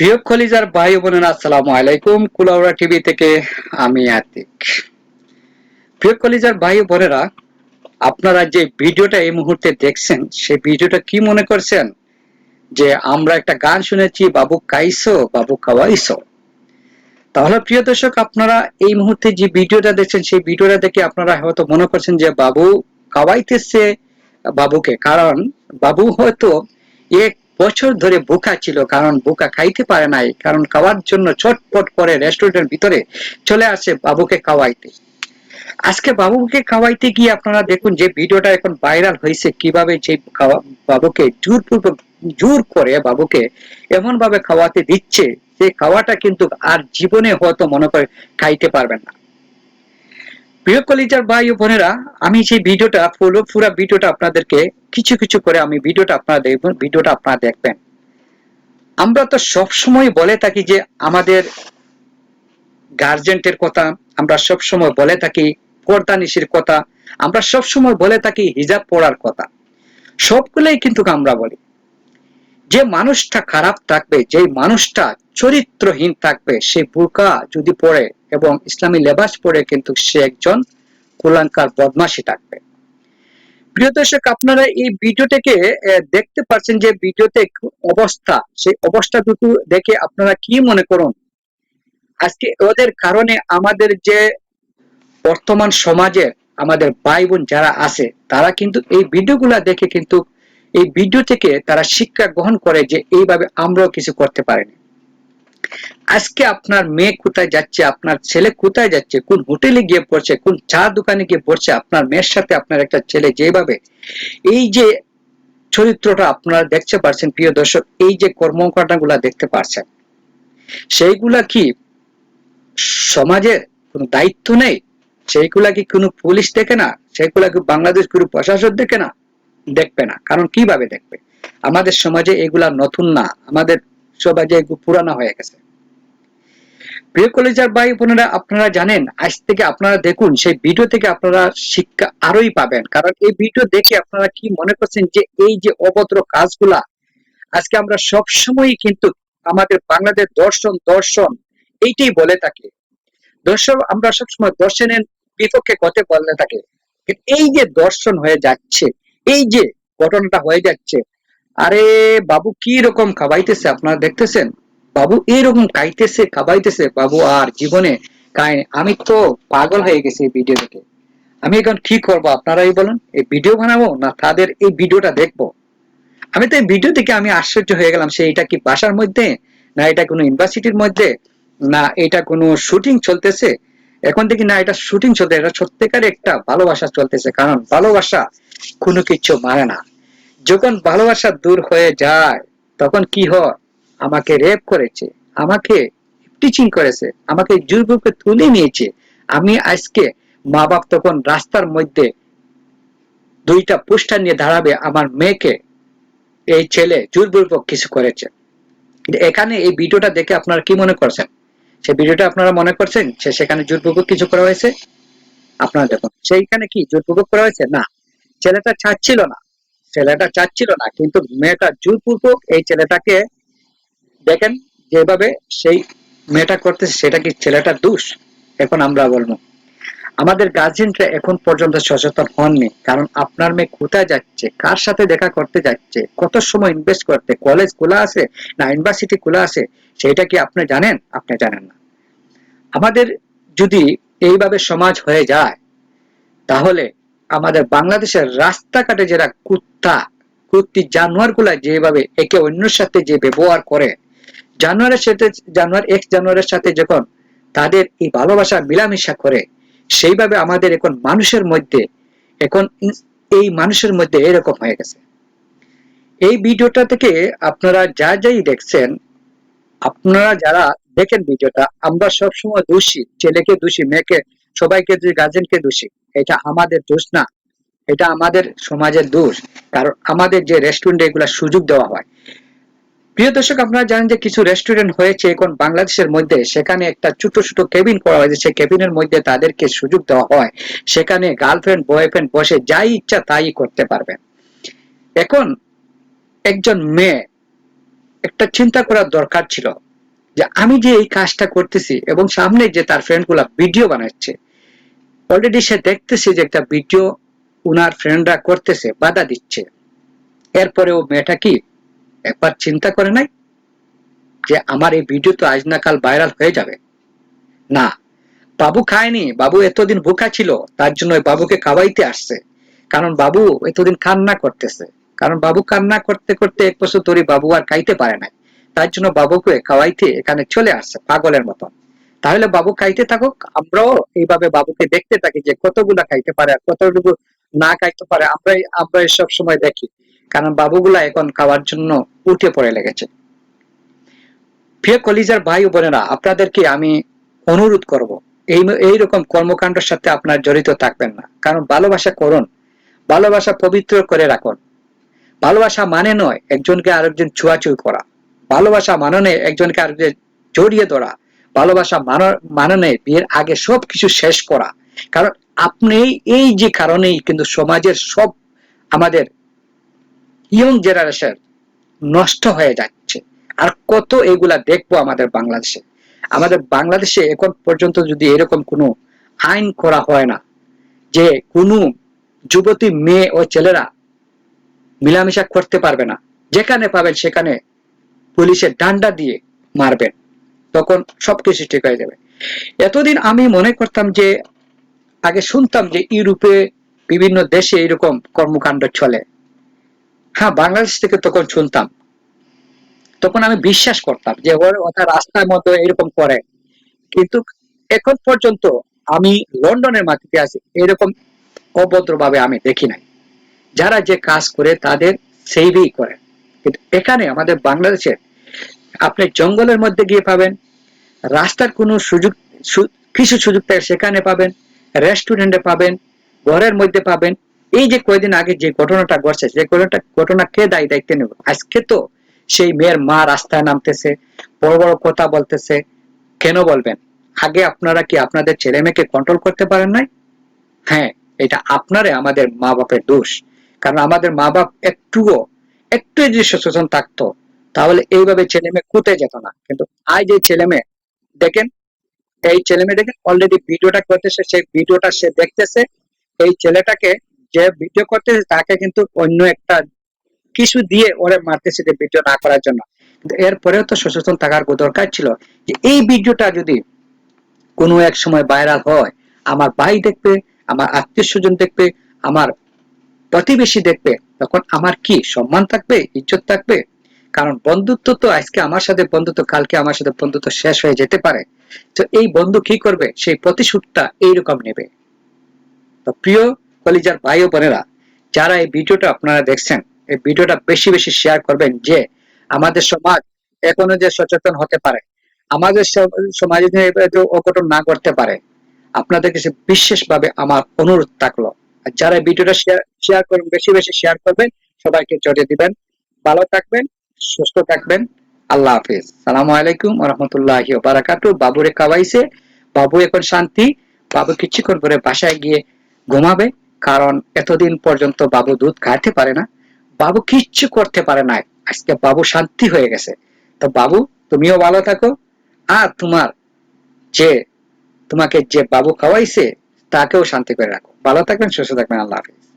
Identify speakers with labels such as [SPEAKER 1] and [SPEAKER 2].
[SPEAKER 1] প্রিয় কলিজার ভাই বোনেরা, আসসালামু আলাইকুম। কুলাউড়া টিভি থেকে আমি আতিক। প্রিয় কলিজার ভাই বোনেরা, আপনারা যে ভিডিওটা এই মুহূর্তে দেখছেন, সেই ভিডিওটা কি মনে করছেন? যে আমরা একটা গান শুনেছি, বাবু কাইসো, বাবু তাহলে প্রিয় দর্শক, আপনারা এই মুহূর্তে যে ভিডিওটা দেখছেন, সেই ভিডিওটা দেখে আপনারা হয়তো মনে করছেন যে বাবু কাওয়াইতেছে বাবুকে। কারণ বাবু হয়তো এক বছর ধরে বোকা ছিল, কারণ বোকা খাইতে পারে নাই, কারণ খাওয়ার জন্য চটপট করে রেস্টুরেন্টের ভিতরে চলে আসে বাবুকে খাওয়াইতে। আজকে বাবুকে খাওয়াইতে গিয়ে আপনারা দেখুন যে ভিডিওটা এখন ভাইরাল হয়েছে, কীভাবে যে বাবুকে জোরপূর্বক, জোর করে বাবুকে এমন ভাবে খাওয়াতে দিচ্ছে যে খাওয়াটা কিন্তু আর জীবনে হয়তো মনে করে খাইতে পারবেন না। প্রিয় কলিজার ভাই ও বোনেরা, আমি সেই ভিডিওটা পুরো পুরো ভিডিওটা আপনাদেরকে কিছু কিছু করে আমি ভিডিওটা আপনারা দেখবেন, ভিডিওটা আপনারা দেখবেন। আমরা তো সব সময় বলে থাকি যে আমাদের গার্জেন্টের কথা, আমরা সব সময় বলে থাকি পর্দা নিশির কথা, আমরা সব সময় বলে থাকি হিজাব পড়ার কথা। সবগুলোই কিন্তু আমরা বলি। যে মানুষটা খারাপ থাকবে যে মানুষটা চরিত্রহীন থাকবে, সে বোরকা যদি পড়ে এবং ইসলামী লেবাস পরে কিন্তু সে একজন কুলাঙ্কার বদমাসী থাকবে। প্রিয় দর্শক, আপনারা এই ভিডিওটাকে দেখতে পাচ্ছেন যে ভিডিওতে অবস্থা, সেই অবস্থা দুটো দেখে আপনারা কি মনে করুন? আজকে ওদের কারণে আমাদের যে বর্তমান সমাজে আমাদের ভাই বোন যারা আছে, তারা কিন্তু এই ভিডিওগুলা দেখে কিন্তু এই ভিডিও থেকে তারা শিক্ষা গ্রহণ করে যে এইভাবে আমরাও কিছু করতে পারিনি। আজকে আপনার মেয়ে কোথায় যাচ্ছে, আপনার ছেলে কোথায় যাচ্ছে, কোন হোটেলে গিয়ে পড়ছে, কোন চা দোকানে গিয়ে পড়ছে, আপনার মেয়ের সাথে আপনার একটা ছেলে যেভাবে। এই যে চরিত্রটা আপনারা দেখতে পারছেন, প্রিয় দর্শক, এই যে কর্মকাণ্ডগুলা দেখতে পারছেন, সেইগুলা কি সমাজের কোনো দায়িত্ব নেই? সেইগুলা কি কোনো পুলিশ দেখে না? সেইগুলা কি বাংলাদেশ কোনো প্রশাসন দেখে না? দেখবে না। কারণ কীভাবে দেখবে? আমাদের সমাজে এগুলা নতুন না। আমাদের পুরানো হয়ে গেছে। প্রিয় কলেজার ভাই, বোনেরা, আপনারা জানেন, আজ থেকে আপনারা দেখুন, সেই ভিডিও থেকে আপনারা শিক্ষা আরোই পাবেন। কারণ এই ভিডিও দেখে আপনারা কি মনে করছেন যে এই যে কাজগুলা, আজকে আমরা সব সময় কিন্তু আমাদের বাংলাদেশ দর্শন দর্শন, এইটাই বলে থাকি। দর্শন আমরা সবসময় দর্শনের বিপক্ষে কথা বলতে থাকি। এই যে দর্শন হয়ে যাচ্ছে, এই যে ঘটনাটা হয়ে যাচ্ছে আরে বাবু কি রকম খাওয়াইতেছে আপনারা দেখতেছেন? বাবু এইরকম খাইতেছে খাওয়াইতেছে বাবু আর জীবনে খায় আমি তো পাগল হয়ে গেছি এই ভিডিও দেখে। আমি এখন কি করব, আপনারাই বলেন, এই ভিডিও বানাবো না তাদের এই ভিডিওটা দেখব? আমি তো এই ভিডিও থেকে আমি আশ্চর্য হয়ে গেলাম, সে এটা কি বাসার মধ্যে, না এটা কোনো ইউনিভার্সিটির মধ্যে, না এটা কোনো শুটিং চলতেছে? এখন থেকে না এটা শুটিং চলতে, এটা সত্যিকার একটা ভালোবাসা চলতেছে, কারণ ভালোবাসা কোনো কিছু মানে না। যখন ভালোবাসা দূর হয়ে যায়, তখন কি হয়? আমাকে রেপ করেছে, আমাকে টিচিং করেছে, আমাকে জোরপূর্বক তুলে নিয়েছে। আমি আজকে মা বাপ তখন রাস্তার মধ্যে দুইটা পোস্টার নিয়ে দাঁড়াবে, আমার মেয়েকে, এই ছেলে জোরপূর্বক কিছু করেছে। এখানে এই ভিডিওটা দেখে আপনারা কি মনে করছেন? সেই ভিডিওটা আপনারা মনে করছেন সে সেখানে জোরপূর্বক কিছু করা হয়েছে? আপনারা দেখুন, সেইখানে কি জোরপূর্বক করা হয়েছে? না, ছেলেটা ছাড়ছিল না। ছেলেটা চাচ্ছিল না, কিন্তু মেয়েটা জোরপূর্বক এই ছেলেটাকে দেখেন যেভাবে সেই মেয়েটা করতেছে, সেটা কি ছেলেটার দোষ? এখন আমরা বলব। আমাদের গার্জেনরা এখন পর্যন্ত সচেতন হননি, কারণ আপনার মেয়ে কোথায় যাচ্ছে, কার সাথে দেখা করতে যাচ্ছে, কত সময় ইনভেস্ট করতে কলেজ খোলা আছে না ইউনিভার্সিটি খোলা আছে, সেটা কি আপনি জানেন? আপনি জানেন না। আমাদের যদি এইভাবে সমাজ হয়ে যায়, তাহলে আমাদের বাংলাদেশের রাস্তাঘাটে যারা কুত্তা, কুত্তি জানোয়ারগুলা যেভাবে একে অন্যের সাথে যে ব্যবহার করে, জানোয়ারের সাথে, জানোয়ার এক্স জানোয়ারের সাথে যখন তাদের এই ভালোবাসা মিলামিশা করে, সেইভাবে আমাদের এখন মানুষের মধ্যে, এখন এই মানুষের মধ্যে এরকম হয়ে গেছে। এই ভিডিওটা থেকে আপনারা যা যাই দেখছেন, আপনারা যারা দেখেন ভিডিওটা, আমরা সবসময় দোষী, ছেলেকে দোষী, মেয়েকে, সবাইকে গার্জেনকে দোষী। এটা আমাদের দোষ না। এটা আমাদের সমাজের দোষ। কারণ আমাদের যে রেস্টুরেন্টে এগুলা সুযোগ দেওয়া হয়। প্রিয় দর্শক, আপনারা জানেন যে কিছু রেস্টুরেন্ট হয়েছে এখন বাংলাদেশের মধ্যে। সেখানে একটা ছোট ছোট কেবিন করা হয়েছে। সেই কেবিনের মধ্যে তাদেরকে সুযোগ দেওয়া হয়। সেখানে গার্লফ্রেন্ড বয়ফ্রেন্ড বসে যাই ইচ্ছা তাই করতে পারবেন এখন একজন মেয়ে একটা চিন্তা করার দরকার ছিল যে আমি যে এই কাজটা করতেছি এবং সামনে যে তার ফ্রেন্ডগুলা ভিডিও বানাচ্ছে অলরেডি সে দেখতেছে যে একটা ভিডিও উনার ফ্রেন্ডরা করতেছে, বাধা দিচ্ছে। এরপরে ও মেয়েটা কি একবার চিন্তা করে নাই যে আমার এই ভিডিও তো আজ না কাল ভাইরাল হয়ে যাবে? না, বাবু খায়নি, বাবু এতদিন ভুকা ছিল, তার জন্য বাবুকে খাওয়াইতে আসছে। কারণ বাবু এতদিন কান্না করতেছে। কারণ বাবু কান্না করতে করতে এক বছর ধরে বাবু আর খাইতে পারে নাই। তার জন্য বাবুকে খাওয়াইতে এখানে চলে আসছে, পাগলের মতন। তাহলে বাবু খাইতে থাকুক, আমরাও এইভাবে বাবুকে দেখতে থাকি যে কতগুলা খাইতে পারে আর কতটুকু না খাইতে পারে আমরা আমরা সব সময় দেখি। কারণ বাবুগুলা এখন খাওয়ার জন্য উঠে পড়ে লেগেছে। প্রিয় কলিজার ভাই বোনেরা, আপনাদেরকে আমি অনুরোধ করব, এই, এইরকম কর্মকাণ্ডের সাথে আপনার জড়িত থাকবেন না। কারণ ভালোবাসা করুন, ভালোবাসা পবিত্র করে রাখুন। ভালোবাসা মানে নয় একজনকে আরেকজন ছুয়াছুই করা। ভালোবাসা মাননে একজনকে আরেকজন জড়িয়ে ধরা। ভালোবাসা মাননে বিয়ের আগে সব কিছু শেষ করা। কারণ আপনি এই যে কারণেই কিন্তু সমাজের সব আমাদের ইয়ং জেনারেশন নষ্ট হয়ে যাচ্ছে। আর কত এগুলা দেখব আমাদের বাংলাদেশে। আমাদের বাংলাদেশে এখন পর্যন্ত যদি এরকম কোনো আইন করা হয় না, যে কোনো যুবতী মেয়ে ও ছেলেরা মিলামিশা করতে পারবে না, যেখানে পাবেন সেখানে পুলিশের ডান্ডা দিয়ে মারবেন। তখন সবকিছু ঠিক হয়ে যাবে। এতদিন আমি মনে করতাম যে, আগে শুনতাম যে ইউরোপে বিভিন্ন দেশে এরকম কর্মকাণ্ড চলে। হ্যাঁ বাংলাদেশ থেকে তখন শুনতাম। তখন আমি বিশ্বাস করতাম যে, ওর ওটা রাস্তার মধ্যে এরকম করে। কিন্তু এখন পর্যন্ত আমি লন্ডনের মাটিতে আছি, এরকম অভদ্রভাবে আমি দেখি নাই। যারা যে কাজ করে, তাদের সেইভই করে। কিন্তু এখানে আমাদের বাংলাদেশে আপনি জঙ্গলের মধ্যে গিয়ে পাবেন। রাস্তার কোনো সুযোগ কিছু সুযোগ থাকে সেখানে পাবেন। রেস্টুরেন্টে পাবেন। ঘরের মধ্যে পাবেন। এই যে কয়েকদিন আগে যে ঘটনাটা ঘটছে, যে ঘটনাটা ঘটনা কে দায়ী দায়িত্ব নেব? আজকে তো সেই মেয়ের মা রাস্তায় নামতেছে, বড় বড় কথা বলতেছে। কেন বলবেন? আগে আপনারা কি আপনাদের ছেলে মেয়েকে কন্ট্রোল করতে পারেন নাই? হ্যাঁ এটা আপনারে আমাদের মা বাপের দোষ। কারণ আমাদের মা বাপ একটুও একটু যদি সচেতন থাকতো তাহলে এইভাবে ছেলে মেয়ে খুঁতে যেত না। কিন্তু আজ এই ছেলে মেয়ে, দেখেন, এই ছেলে মেয়ে দেখেন অলরেডি ভিডিওটা করতেছে, সেই ভিডিওটা সে দেখতেছে। এই ছেলেটাকে যে ভিডিও করতেছে, তাকে কিন্তু অন্য একটা কিছু দিয়ে ওরে মারতেছে যে ভিডিও না করার জন্য। এরপরেও তো সচেতন থাকার দরকার ছিল যে এই ভিডিওটা যদি কোনো এক সময় ভাইরাল হয়, আমার ভাই দেখবে, আমার আত্মীয় স্বজন দেখবে, আমার প্রতিবেশী দেখবে, তখন আমার কি সম্মান থাকবে, ইজ্জত থাকবে? কারণ বন্ধুত্ব তো আজকে আমার সাথে বন্ধুত্ব, কালকে আমার সাথে বন্ধুত্ব শেষ হয়ে যেতে পারে। তো এই বন্ধু কি করবে? সেই প্রতিশোধটা এইরকম নেবে। তো প্রিয় কলিজার ভাই ও বোনেরা, যারা এই ভিডিওটা আপনারা দেখছেন, এই ভিডিওটা বেশি বেশি শেয়ার করবেন যে আমাদের সমাজ এখনও যে সচেতন হতে পারে, আমাদের সমাজে অঘটন না করতে পারে, আপনাদের কাছে বিশেষভাবে আমার অনুরোধ থাকল। আর যারা ভিডিওটা শেয়ার শেয়ার করবেন, বেশি বেশি শেয়ার করবেন, সবাইকে জড়িয়ে দিবেন। ভালো থাকবেন সুস্থ থাকবেন। আল্লাহ হাফিজ। সালাম আলাইকুম রহমতুল্লাহ বারাকাতু। বাবুরে কাবাইছে বাবু এখন শান্তি। বাবু কিছুক্ষণ করে বাসায় গিয়ে ঘুমাবে। কারণ এতদিন পর্যন্ত বাবু দুধ খাইতে পারে না। বাবু কিচ্ছু করতে পারে না। আজকে বাবু শান্তি হয়ে গেছে। তো বাবু, তুমিও ভালো থাকো। আর তোমার যে, তোমাকে যে বাবু খাওয়াইছে, তাকেও শান্তি করে রাখো। ভালো থাকবেন, সুস্থ থাকবেন। আল্লাহ হাফিজ।